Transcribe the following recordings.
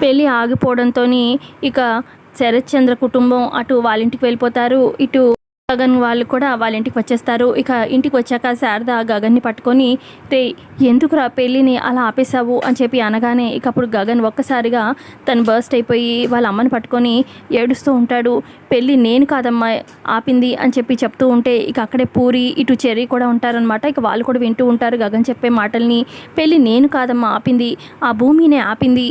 పెళ్ళి ఆగిపోవడంతో ఇక శరత్చంద్ర కుటుంబం అటు వాళ్ళ ఇంటికి వెళ్ళిపోతారు. ఇటు గగన్ వాళ్ళు కూడా వాళ్ళ ఇంటికి వచ్చేస్తారు. ఇక ఇంటికి వచ్చాక శారద గగన్ని పట్టుకొని రే ఎందుకురా పెళ్ళిని అలా ఆపేశావు? అని చెప్పి అనగానే ఇక అప్పుడు గగన్ ఒక్కసారిగా తను బర్స్ట్ అయిపోయి వాళ్ళ అమ్మని పట్టుకొని ఏడుస్తూ ఉంటాడు. పెళ్ళి నేను కాదమ్మా ఆపింది అని చెప్పి చెప్తూ ఉంటే ఇక అక్కడే పూరి ఇటు చెర్రీ కూడా ఉంటారనమాట ఇక వాళ్ళు కూడా వింటూ ఉంటారు గగన్ చెప్పే మాటల్ని. పెళ్ళి నేను కాదమ్మా ఆపింది. ఆ భూమినే ఆపింది.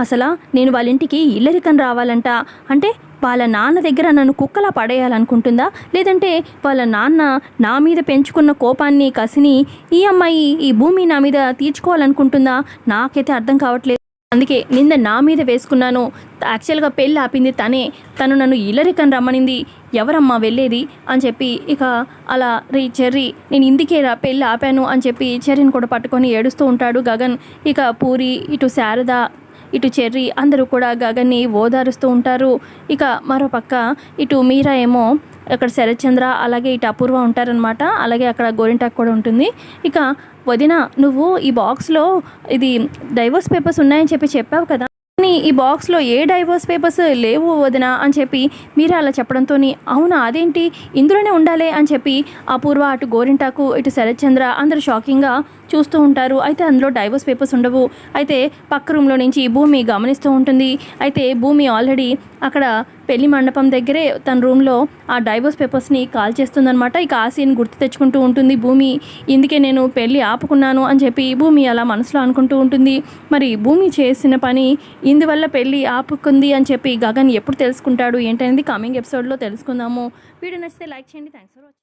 అసలు నేను వాళ్ళ ఇంటికి ఇల్లరికం రావాలంట. అంటే వాళ్ళ నాన్న దగ్గర నన్ను కుక్కలా పడేయాలనుకుంటుందా? లేదంటే వాళ్ళ నాన్న నా మీద పెంచుకున్న కోపాన్ని కసిని ఈ అమ్మాయి ఈ భూమి నా మీద తీర్చుకోవాలనుకుంటుందా? నాకైతే అర్థం కావట్లేదు. అందుకే నిన్న నా మీద వేసుకున్నాను. యాక్చువల్గా పెళ్ళి ఆపింది తనే. తను నన్ను ఇల్లరికం రమ్మనింది. ఎవరమ్మా వెళ్ళేది? అని చెప్పి ఇక అలా రీ చెర్రీ నేను ఇందుకే రా పెళ్ళి ఆపాను అని చెప్పి చెర్రీని కూడా పట్టుకొని ఏడుస్తూ ఉంటాడు గగన్. ఇక పూరి ఇటు శారద ఇటు చెర్రీ అందరూ కూడా గగన్ని ఓదారుస్తూ ఉంటారు. ఇక మరోపక్క ఇటు మీరా ఏమో అక్కడ శరత్చంద్ర అలాగే ఇటు అపూర్వ ఉంటారనమాట అలాగే అక్కడ గోరింటాక్ కూడా ఉంటుంది. ఇక వదిన నువ్వు ఈ బాక్స్లో ఇది డైవర్స్ పేపర్స్ ఉన్నాయని చెప్పి చెప్పావు కదా? కానీ ఈ బాక్స్లో ఏ డైవోర్స్ పేపర్స్ లేవు వదిన అని చెప్పి మీరే అలా చెప్పడంతో అవునా? అదేంటి? ఇందులోనే ఉండాలి అని చెప్పి అపూర్వ అటు గోరింటాకు ఇటు శరత్చంద్ర అందరూ షాకింగ్గా చూస్తూ ఉంటారు. అయితే అందులో డైవర్స్ పేపర్స్ ఉండవు. అయితే పక్క రూమ్లో నుంచి భూమి గమనిస్తూ ఉంటుంది. అయితే భూమి ఆల్రెడీ అక్కడ పెళ్ళి మండపం దగ్గరే తన రూమ్లో ఆ డైవర్స్ పేపర్స్ని కాల్ చేస్తుందనమాట ఇక ఆ సీన్ గుర్తు తెచ్చుకుంటూ ఉంటుంది భూమి. ఇందుకే నేను పెళ్ళి ఆపుకున్నాను అని చెప్పి భూమి అలా మనసులో అనుకుంటూ ఉంటుంది. మరి భూమి చేసిన పని ఇందువల్ల పెళ్ళి ఆపుకుంది అని చెప్పి గగన్ ఎప్పుడు తెలుసుకుంటాడు? ఏంటనేది కమింగ్ ఎపిసోడ్లో తెలుసుకుందాము. వీడియో నచ్చితే లైక్ చేయండి. Thanks for watching